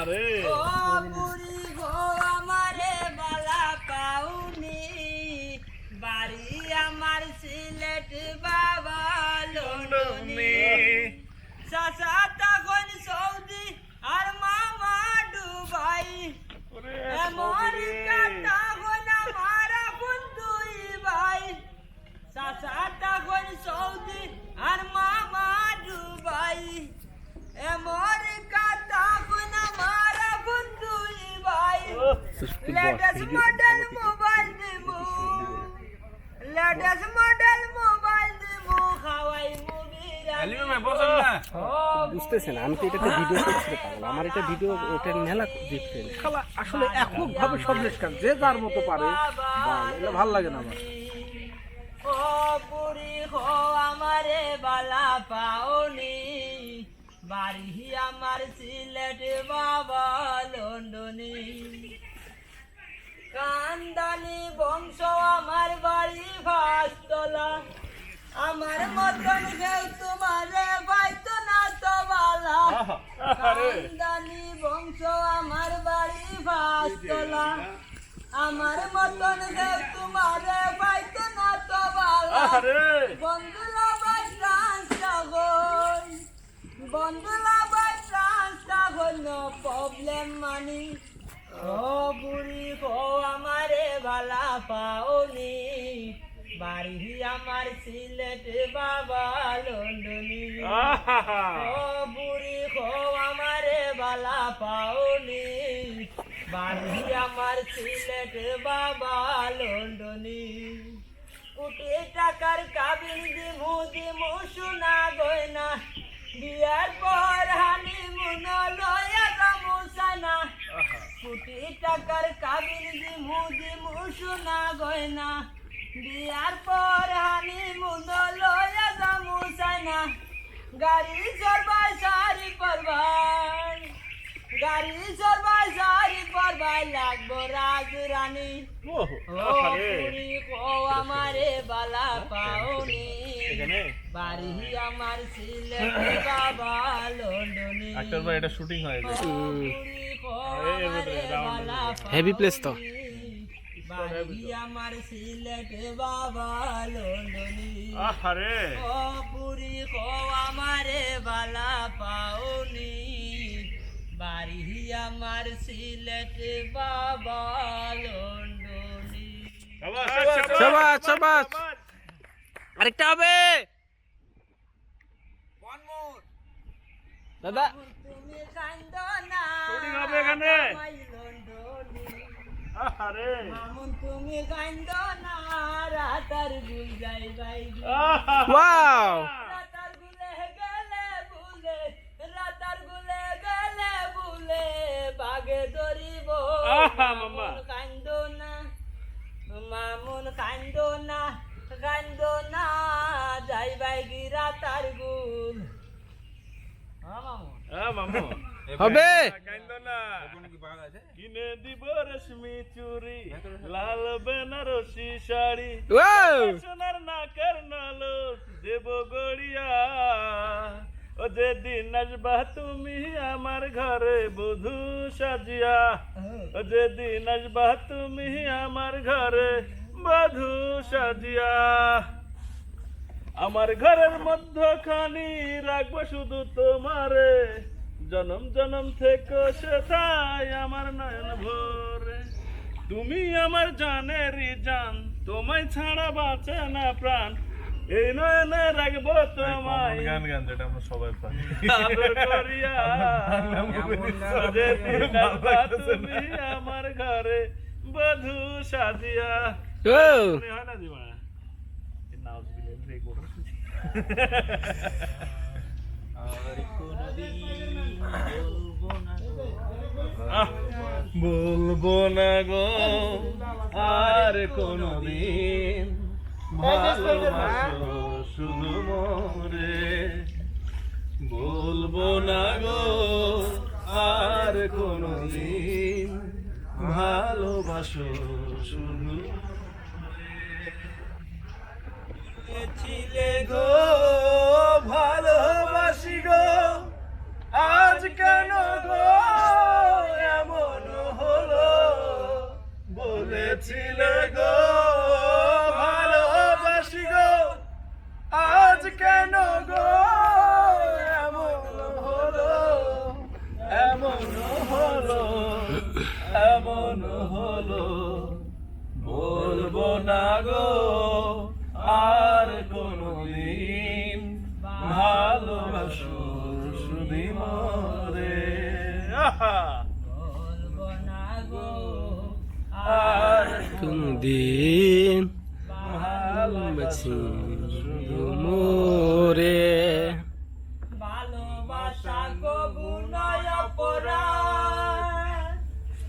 আরে ও latest model mobile দিমু লেটেস্ট মডেল মোবাইল দিমু খাওয়াই বুঝতেছেন আমি তো এটাতে ভিডিও করতে পারব আমার এটা ভিডিও এটা মেলা ডিফারেন্ট খেলা আসলে একক ভাবে সব লেখা যে যার মতো পারে এগুলো ভালো লাগে না আমার ও পুরি হো আমারে বালা পাওনি বাড়ি আমার সিলেট বাবা লন্ডনি কান্দানি বংশ আমার বাড়ি ভাস্তলা আমার মতন কেউ তোমারে পাইতো না তো বালা। কান্দানি বংশ আমার বাড়ি ভাস্তলা আমার মতন কেউ তোমারে পাইতো না তো বালা। ট্রান্সটা হল বন্ধুলা বাই ট্রান্সটা হল নো প্রবলেম মানি। ও বুড়ি গো ভালা পাওনি বাড়ি আমার সিলেট বাবা লন্ডনি। ও বুড়ি গো আমারে ভালা পাওনি। বাড়ি আমার সিলেট বাবা লন্ডনি। কোটি টাকার কাবিন দিমু দিমু সোনা গয়না। বিয়ার পর হানি মুন লয়া যামু সানা কোটি টাকার কাবিন দিমু দিমু সোনা গয়না। বিয়ার পর হানি মুন লয়া যামু সানা গাড়ি চড়বাই সারি পরবাই। গাড়ি চড়বাই সারি পরবাই লাগবো রাজ রানী ওহ, ও আমারে বালা পাওনি। বাড়ি আমার সিলেট বাবা লন্ডনে। ভাই এটা শুটিং হয় Heavy place তো। বাড়ি আমার সিলেট বাবা লন্ডনে। আরে ও পুরি কো আমারে বালা পাওনি। বাড়ি আমার সিলেট বাবা লন্ডনে। সবাস সবাস আরেকটা হবে। দাদা তুমি কান্দো না। Shooting হবে এখানে। মামুন তুমি কান্দো না রাতার গুল যাই বাই ওয়াও। রাতার গুলে গেলে বুলে রাতার গুলে গেলে বুলে বাগে ধরিব। মামা। মামুন না মামুন কান্দো না কান্দো না যাই বাই গিরা তার গুল হ্যাঁ মামুন হবে। কাইন্দ না। কিনে দিব রেশমি চুরি লাল বেনারসি শাড়ি সোনার নাকের নালো দেব গড়িয়া। ও যেদিন আসবা তুমি আমার ঘরে বধু সাজিয়া। ও যেদিন আসবা তুমি আমার ঘরে বধু সাজিয়া। আমার ঘরের মধ্যখানি রাখব শুধু তোমারে। জনম জনম থেকে সেটাই আমার নয়ন ভরে। তুমি আমার জানেরই জান তোমায় ছাড়া বাঁচে না প্রাণ। এই নয়নে রাখব তোমায়। গান গান যেটা আমরা সবাই পারি আদর করিয়া তুমি আমার ঘরে বধু সাজিয়া। ও! হয় না জীবনে বলব না গো, আর কোনদিন ভালোবাসো শুধু মরে। বলব না গো, আর কোনদিন ভালোবাসো শুধু ছিলে গো চেয়েছিলে গো ভালোবাসি গো। আজ কেন গো? শুধু মোরে। ভালোবাসা নয় অপরাধ।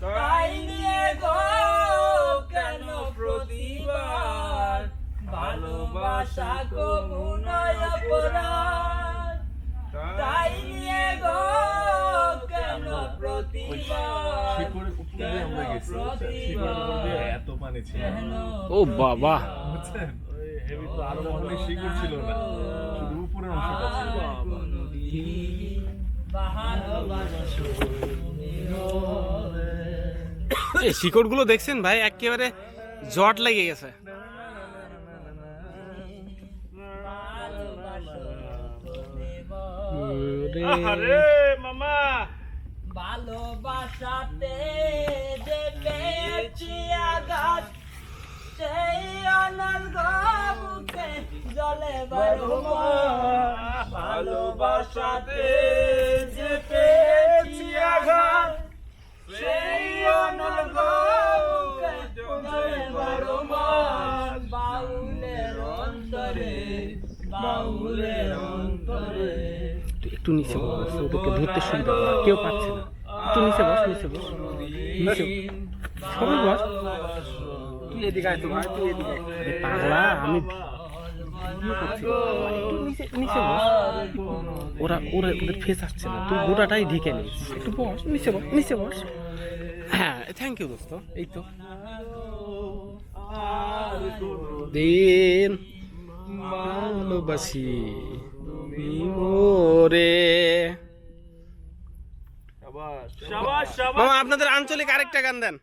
তাই নিয়ে গো কেন প্রতিবার ভালোবাসা নয় অপরাধ। তাই নিয়ে গো কেন প্রতিবার আমরা গেছি এত পানি ছিল। ও বাবা। বুঝছেন? ওই হেভি তো আরও কখনোই শিকড় ছিল না। শুধু উপরের অংশটা ছিল। এই শিকড়গুলো দেখছেন ভাই? একেবারে জট লেগে গেছে। আরে! ভালোবাসাতে পেয়েছি আঘাত। সেই অনর্গ বুকে জলে ভালোবাসাতে যে আঘাত। সেই অনর্গ জলে। বাউলের অন্তরে বাউলের অন্তরে। একটু নিচে বস ওদেরকে ধরতে সুবিধা কেউ পাচ্ছে না। একটু নিচে বস নিচে বস। নিচে সবাই বস। তুই এদিকে আয় তো ভাই তুই এদিকে পাগলা আমি ওরা ওরা ওদের ফেস আসছে না। তুই গোটাটাই ঢেকে নিস। একটু বস নিচে বস নিচে বস। হ্যাঁ থ্যাংক ইউ দোস্ত। এই তো। দিন ভালোবাসি মোরে মামা আপনাদের আঞ্চলিক আরেকটা গান দেন।